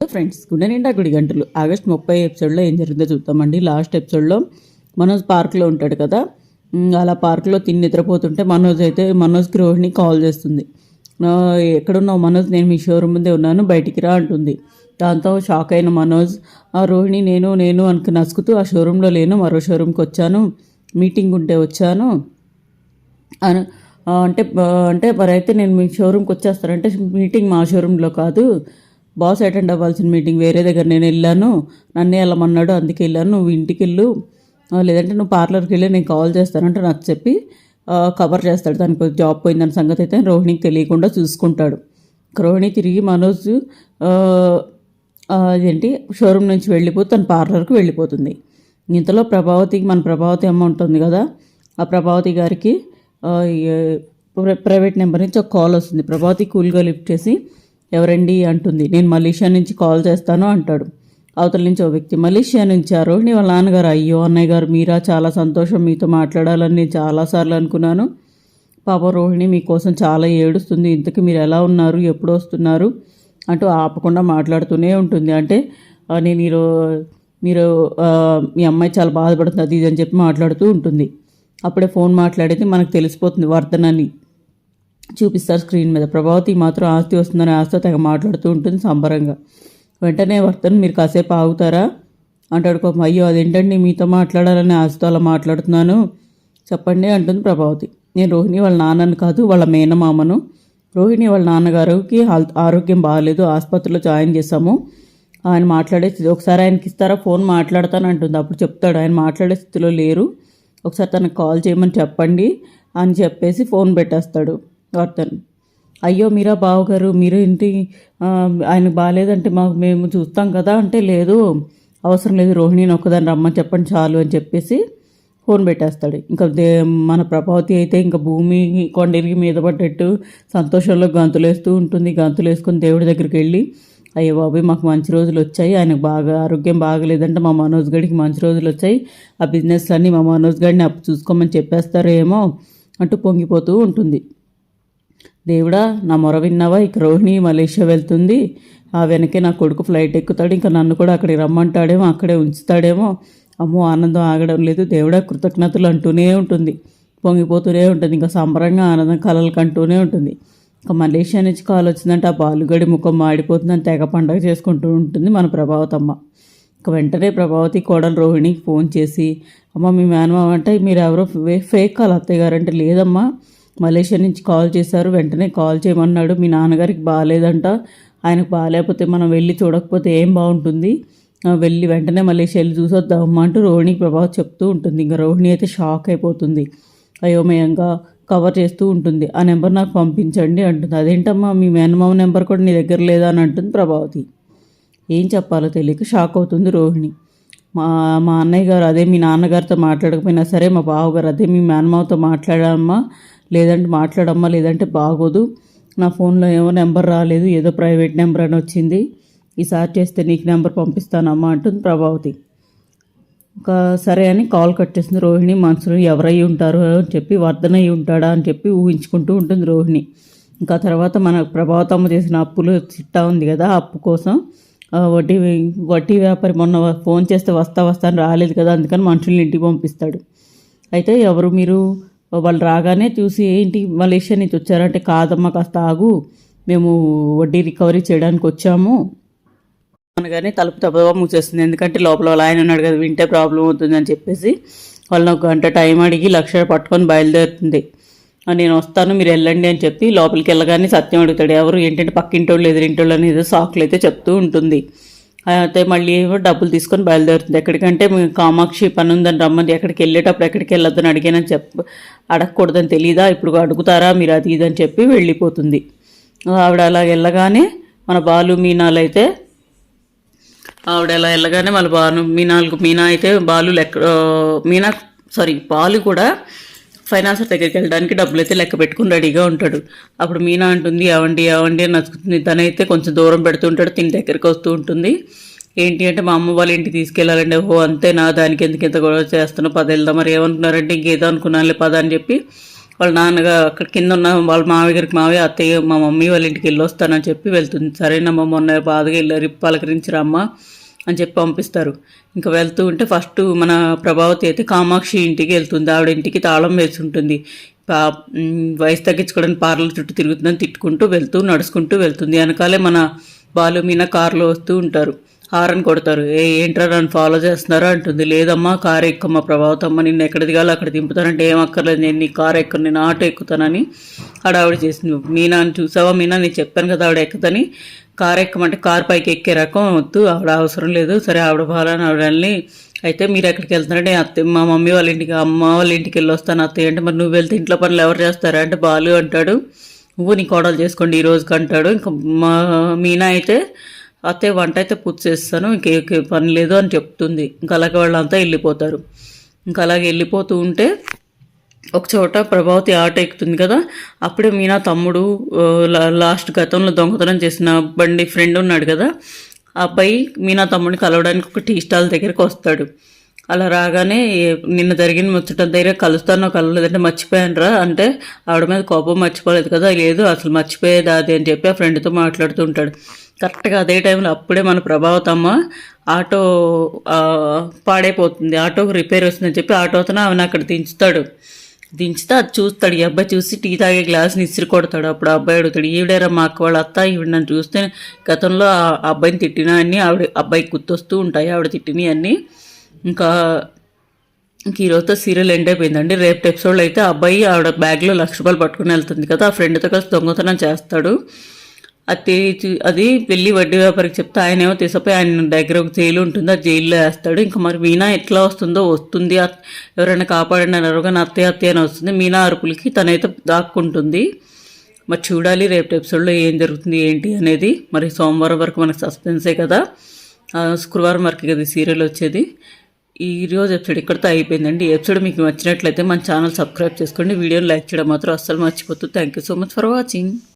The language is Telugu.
ఫ్రెండ్స్ గుండె నిండా గుడి గంటలు. ఆగస్ట్ ముప్పై ఎపిసోడ్లో ఏం జరిగిందో చూద్దామండి. లాస్ట్ ఎపిసోడ్లో మనోజ్ పార్క్లో ఉంటాడు కదా. అలా పార్క్లో తిని నిద్రపోతుంటే మనోజ్ అయితే మనోజ్కి రోహిణి కాల్ చేస్తుంది. ఎక్కడున్నావు మనోజ్? నేను మీ షోరూమ్ ముందే ఉన్నాను. బయటికి రా అంటుంది. దాంతో షాక్ అయిన మనోజ్ ఆ రోహిణి నేను నేను అనుకు నసుకుతూ ఆ షోరూంలో లేను. మరో షోరూమ్కి వచ్చాను. మీటింగ్ ఉంటే వచ్చాను. అని అంటే అంటే మరైతే నేను మీ షోరూమ్కి వచ్చేస్తానంటే మీటింగ్ మా షోరూంలో కాదు. బాస్ అటెండ్ అవ్వాల్సిన మీటింగ్ వేరే దగ్గర నేను వెళ్ళాను. నన్నే వెళ్ళమన్నాడు అందుకే వెళ్ళాను. నువ్వు ఇంటికి వెళ్ళు. లేదంటే నువ్వు పార్లర్కి వెళ్ళి నేను కాల్ చేస్తానంటే నాకు చెప్పి కవర్ చేస్తాడు. తనకు జాబ్ పోయిందన్న సంగతి అయితే రోహిణికి తెలియకుండా చూసుకుంటాడు. రోహిణి తిరిగి మనోజ్ అదేంటి షోరూమ్ నుంచి వెళ్ళిపోతే తన పార్లర్కి వెళ్ళిపోతుంది. ఇంతలో ప్రభావతికి మన ప్రభావతి అమ్మ ఉంటుంది కదా ఆ ప్రభావతి గారికి ప్ర- ప్రైవేట్ నెంబర్ నుంచి ఒక కాల్ వస్తుంది. ప్రభావతి కూల్గా లిఫ్ట్ చేసి ఎవరండి అంటుంది. నేను మలేషియా నుంచి కాల్ చేస్తాను అంటాడు. అవతల నుంచి ఓ వ్యక్తి మలేషియా నుంచి ఆ రోహిణి వాళ్ళ నాన్నగారు అయ్యో అన్నయ్య గారు మీరా చాలా సంతోషం మీతో మాట్లాడాలని నేను చాలాసార్లు అనుకున్నాను. పాప రోహిణి మీకోసం చాలా ఏడుస్తుంది. ఇంతకు మీరు ఎలా ఉన్నారు? ఎప్పుడు వస్తున్నారు? అంటూ ఆపకుండా మాట్లాడుతూనే ఉంటుంది. అంటే నేను ఈరో మీరు మీ అమ్మాయి చాలా బాధపడుతుంది అది ఇది అని చెప్పి మాట్లాడుతూ ఉంటుంది. అప్పుడే ఫోన్ మాట్లాడేది మనకు తెలిసిపోతుంది వర్ధనని చూపిస్తారు స్క్రీన్ మీద. ప్రభావతి మాత్రం ఆస్తి వస్తుందని ఆస్తితో తెగ మాట్లాడుతూ ఉంటుంది సంబరంగా. వెంటనే వర్తన్ మీరు కాసేపు ఆగుతారా? అంటాడు పాపం అయ్యో అదేంటండి మీతో మాట్లాడాలని ఆస్తితో అలా మాట్లాడుతున్నాను? చెప్పండి అంటుంది ప్రభావతి. నేను రోహిణి వాళ్ళ నాన్నని కాదు వాళ్ళ మేనమామను. రోహిణి వాళ్ళ నాన్నగారికి ఆరోగ్యం బాగాలేదు ఆసుపత్రిలో జాయిన్ చేశాము. ఆయన మాట్లాడే ఒకసారి ఆయనకి ఇస్తారా? ఫోన్ మాట్లాడతాను అంటుంది. అప్పుడు చెప్తాడు. ఆయన మాట్లాడే స్థితిలో లేరు. ఒకసారి తనకు కాల్ చేయమని చెప్పండి అని చెప్పేసి ఫోన్ పెట్టేస్తాడు. వర్తన్ అయ్యో మీరా బావగారు మీరు ఇంటి ఆయన బాగాలేదంటే మాకు మేము చూస్తాం కదా అంటే లేదు అవసరం లేదు రోహిణిని ఒక్కదాన్ని రమ్మని చెప్పండి చాలు అని చెప్పేసి ఫోన్ పెట్టేస్తాడు. ఇంకా దే మన ప్రభావతి అయితే ఇంకా భూమి కొండెరిగి మీద పడ్డట్టు సంతోషంలో గంతులేస్తూ ఉంటుంది. గంతులు వేసుకొని దేవుడి దగ్గరికి వెళ్ళి అయ్యో బాబు మాకు మంచి రోజులు వచ్చాయి. ఆయనకు బాగా ఆరోగ్యం బాగలేదంటే మా మనోజ్ గడికి మంచి రోజులు వచ్చాయి. ఆ బిజినెస్ అన్నీ మా మనోజ్ గడిని అప్పు చూసుకోమని చెప్పేస్తారేమో అంటూ పొంగిపోతూ ఉంటుంది. దేవుడా నా మొర విన్నావా? ఇక రోహిణి మలేషియా వెళ్తుంది. ఆ వెనకే నా కొడుకు ఫ్లైట్ ఎక్కుతాడు. ఇంకా నన్ను కూడా అక్కడికి రమ్మంటాడేమో అక్కడే ఉంచుతాడేమో. అమ్మో ఆనందం ఆగడం లేదు. దేవుడా కృతజ్ఞతలు అంటూనే ఉంటుంది. పొంగిపోతూనే ఉంటుంది. ఇంకా సంబరంగా ఆనందం కలలు కంటూనే ఉంటుంది. ఇంకా మలేషియా నుంచి కాల్ వచ్చిందంటే ఆ బాలుగడి ముఖం మాడిపోతుందని తెగ పండగ చేసుకుంటూ ఉంటుంది మన ప్రభావతమ్మ ఇక వెంటనే ప్రభావతి కోడలు రోహిణికి ఫోన్ చేసి అమ్మ మీ మేనమామ అంటే మీరు ఎవరో ఫేక్ కాల్ అత్తయ్య గారంటే లేదమ్మా. మలేషియా నుంచి కాల్ చేశారు వెంటనే కాల్ చేయమన్నాడు. మీ నాన్నగారికి బాగాలేదంట ఆయనకు బాగాలేకపోతే మనం వెళ్ళి చూడకపోతే ఏం బాగుంటుంది? వెళ్ళి వెంటనే మలేషియా వెళ్ళి చూసొద్దామా అంటూ రోహిణికి ప్రభావం చెప్తూ ఉంటుంది. ఇంకా రోహిణి అయితే షాక్ అయిపోతుంది. అయోమయంగా కవర్ చేస్తూ ఉంటుంది. ఆ నెంబర్ నాకు పంపించండి అంటుంది. అదేంటమ్మా? మీ మేనమామ నెంబర్ కూడా నీ దగ్గర లేదా అని అంటుంది ప్రభావతి. ఏం చెప్పాలో తెలియక షాక్ అవుతుంది రోహిణి. మా మా అన్నయ్య గారు అదే మీ నాన్నగారితో మాట్లాడకపోయినా సరే మా బావగారు అదే మీ మేనమావతో మాట్లాడమ్మా లేదంటే మాట్లాడమ్మా లేదంటే బాగోదు. నా ఫోన్లో ఏమో నెంబర్ రాలేదు ఏదో ప్రైవేట్ నెంబర్ అని వచ్చింది. ఈసారి చేస్తే నీకు నెంబర్ పంపిస్తానమ్మా అంటుంది ప్రభావతి. ఒక సరే అని కాల్ కట్ చేసింది రోహిణి. మనసులో ఎవరై ఉంటారు అని చెప్పి వర్ధన అయి ఉంటాడా అని చెప్పి ఊహించుకుంటూ ఉంటుంది రోహిణి. ఇంకా తర్వాత మన ప్రభావతమ్మ చేసిన అప్పులు చిట్టా ఉంది కదా అప్పు కోసం ఆ, వడ్డీ వడ్డీ వ్యాపారి మొన్న ఫోన్ చేస్తే వస్తా వస్తా అని రాలేదు కదా అందుకని మనుషుల్ని ఇంటికి పంపిస్తాడు. అయితే ఎవరు మీరు? వాళ్ళు రాగానే చూసి ఏంటి మలేషియా నుంచి వచ్చారంటే కాదమ్మ కాస్త ఆగు మేము వడ్డీ రికవరీ చేయడానికి వచ్చాము అనగానే తలుపు తప్పగా మూసేస్తుంది. ఎందుకంటే లోపల వాళ్ళ ఆయన ఉన్నాడు కదా వింటే ప్రాబ్లం అవుతుంది అని చెప్పేసి వాళ్ళని ఒక గంట టైం అడిగి లక్ష పట్టుకొని బయలుదేరుతుంది. నేను వస్తాను మీరు వెళ్ళండి అని చెప్పి లోపలికి వెళ్ళగానే సత్యం అడుగుతాడు. ఎవరు ఏంటంటే పక్కింటోళ్ళు ఎదురింటోళ్ళు అనేది సాకులు అయితే చెప్తూ ఉంటుంది. అయితే మళ్ళీ డబ్బులు తీసుకొని బయలుదేరుతుంది. ఎక్కడికంటే మీ కామాక్షి పని ఉందని రమ్మంది. ఎక్కడికి వెళ్ళేటప్పుడు ఎక్కడికి వెళ్ళొద్దని అడిగానని చెప్ అడగకూడదని తెలీదా? ఇప్పుడు అడుగుతారా? మీరు అది ఇది అని చెప్పి వెళ్ళిపోతుంది. ఆవిడ అలా వెళ్ళగానే మన బాలు మీనాలు అయితే ఆవిడ అలా వెళ్ళగానే వాళ్ళ బాను మీనాలకు మీనా అయితే బాలు లెక్క మీనా సారీ బాలు కూడా ఫైనాన్సర్ దగ్గరికి వెళ్ళడానికి డబ్బులు అయితే లెక్క పెట్టుకుని రెడీగా ఉంటాడు. అప్పుడు మీనా అంటుంది అవండి అవండి అని నచ్చుతుంది. తనైతే కొంచెం దూరం పెడుతుంటాడు తిని దగ్గరికి వస్తూ ఉంటుంది. ఏంటి అంటే మా అమ్మ వాళ్ళ ఇంటికి తీసుకెళ్ళాలండి. ఓ అంతేనా దానికి ఎందుకు ఇంత గొడవ చేస్తున్నా పద వెళ్దాం మరి ఏమనుకున్నారంటే ఇంకేదో అనుకున్నానులే పద అని చెప్పి వాళ్ళ నాన్నగా అక్కడ కింద ఉన్న వాళ్ళ మామయ్య గారికి మావయ్య అత్తయ్య మా మమ్మీ వాళ్ళ ఇంటికి వెళ్ళి వస్తానని చెప్పి వెళ్తుంది. సరేనమ్మా మొన్న బాధగా వెళ్ళారు పలకరించరమ్మా అని చెప్పి పంపిస్తారు. ఇంకా వెళ్తూ ఉంటే ఫస్ట్ మన ప్రభావతి అయితే కామాక్షి ఇంటికి వెళ్తుంది. ఆవిడ ఇంటికి తాళం వేసి ఉంటుంది. పా- వయసు తగ్గించుకోవడానికి పార్లర్ చుట్టూ తిరుగుతుందని తిట్టుకుంటూ వెళ్తూ నడుచుకుంటూ వెళ్తుంది. వెనకాలే మన బాలు మీన కారులో వస్తూ ఉంటారు. హారన్ కొడతారు. ఏ ఏంట్రా నన్ను ఫాలో చేస్తున్నారా? అంటుంది. లేదమ్మా కారు ఎక్కమ్మా ప్రభావతమ్మ. నిన్ను ఎక్కడ దిగాలో అక్కడ దింపుతానంటే ఏం అక్కర్లేదు. నేను నీ కారు ఎక్కను నేను ఆటో ఎక్కుతానని హడావిడి చేసింది. మీనా అని చూసావా? మీనా నేను చెప్పాను కదా ఆవిడ ఎక్కదని కార్ ఎక్కమంటే కార్ పైకి ఎక్కే రకం వద్దు. ఆవిడ అవసరం లేదు. సరే ఆవిడ బాలని ఆవిడని అయితే మీరు ఎక్కడికి వెళ్తున్నారంటే అత్త మా మమ్మీ వాళ్ళ ఇంటికి అమ్మ వాళ్ళ ఇంటికి వెళ్ళి వస్తాను అత్తయ్య. అంటే మరి నువ్వు వెళ్తే ఇంట్లో పనులు ఎవరు చేస్తారా? అంటే బాలు అంటాడు. నువ్వు నీ కోడలు చేసుకోండి ఈ రోజుకి అంటాడు. ఇంకా మా మీనా అయితే అత్తయ్య వంట అయితే పూర్తి చేస్తాను. ఇంకే పని లేదు అని చెప్తుంది. ఇంకా అలాగే వాళ్ళంతా వెళ్ళిపోతారు. ఇంకా అలాగే వెళ్ళిపోతూ ఉంటే ఒక చోట ప్రభావతి ఆట ఎక్కుతుంది కదా అప్పుడే మీనా తమ్ముడు లా- లాస్ట్ గతంలో దొంగతనం చేసిన బండి ఫ్రెండ్ ఉన్నాడు కదా ఆ అబ్బాయి మీనా తమ్ముడిని కలవడానికి ఒక టీ స్టాల్ దగ్గరికి వస్తాడు. అలా రాగానే నిన్న జరిగిన ముచ్చట దగ్గర కలుస్తానో కలవలేదంటే మర్చిపోయాను రా అంటే ఆవిడ మీద కోపం మర్చిపోలేదు కదా లేదు అసలు మర్చిపోయేది అది అని చెప్పి ఆ ఫ్రెండ్తో మాట్లాడుతూ ఉంటాడు. కరెక్ట్గా అదే టైంలో అప్పుడే మన ప్రభావతమ్మ ఆటో పాడైపోతుంది ఆటోకి రిపేర్ వస్తుందని చెప్పి ఆటోతోనే ఆమెను అక్కడ దించుతాడు. దించితే అది చూస్తాడు. ఈ అబ్బాయి చూసి టీ తాగే గ్లాస్ని ఇసిరి కొడతాడు. అప్పుడు ఆ అబ్బాయి అడుగుతాడు ఈవిడేరా మా అక్క వాళ్ళ అత్త ఈవిడ నన్ను చూస్తే గతంలో ఆ అబ్బాయిని తిట్టినా అన్ని ఆవిడ అబ్బాయికి గుర్తొస్తూ ఉంటాయి ఆవిడ తిట్టినవి అన్నీ. ఇంకా ఇంక ఈరోజుతో సీరియల్ ఎండ్ అయిపోయిందండి. రేపు ఎపిసోడ్లో అయితే అబ్బాయి ఆవిడ బ్యాగ్లో లక్ష రూపాయలు పట్టుకుని వెళ్తుంది కదా ఆ ఫ్రెండ్తో కలిసి దొంగతనం చేస్తాడు. అది అది వెళ్ళి వడ్డీ వ్యాపారికి చెప్తే ఆయన ఏమో ఆయన దగ్గర ఒక జైలు ఉంటుంది ఆ జైల్లో వేస్తాడు. ఇంకా మరి మీనా ఎట్లా వస్తుందో వస్తుంది. ఎవరైనా కాపాడండి అన్నారు కానీ అత్తయ్య అత్తయ్య అని వస్తుంది. మీనా అరుపులకి తనైతే దాక్కుంటుంది. మరి చూడాలి రేపు ఎపిసోడ్లో ఏం జరుగుతుంది ఏంటి అనేది. మరి సోమవారం వరకు మనకు సస్పెన్సే కదా. శుక్రవారం వరకు కదా సీరియల్ వచ్చేది. ఈ రోజు ఎపిసోడ్ ఇక్కడితో అయిపోయిందండి. ఈ ఎపిసోడ్ మీకు నచ్చినట్లయితే మన ఛానల్ సబ్స్క్రైబ్ చేసుకోండి. వీడియోని లైక్ చేయడం మాత్రం అస్సలు మర్చిపోతుంది thank you so much for watching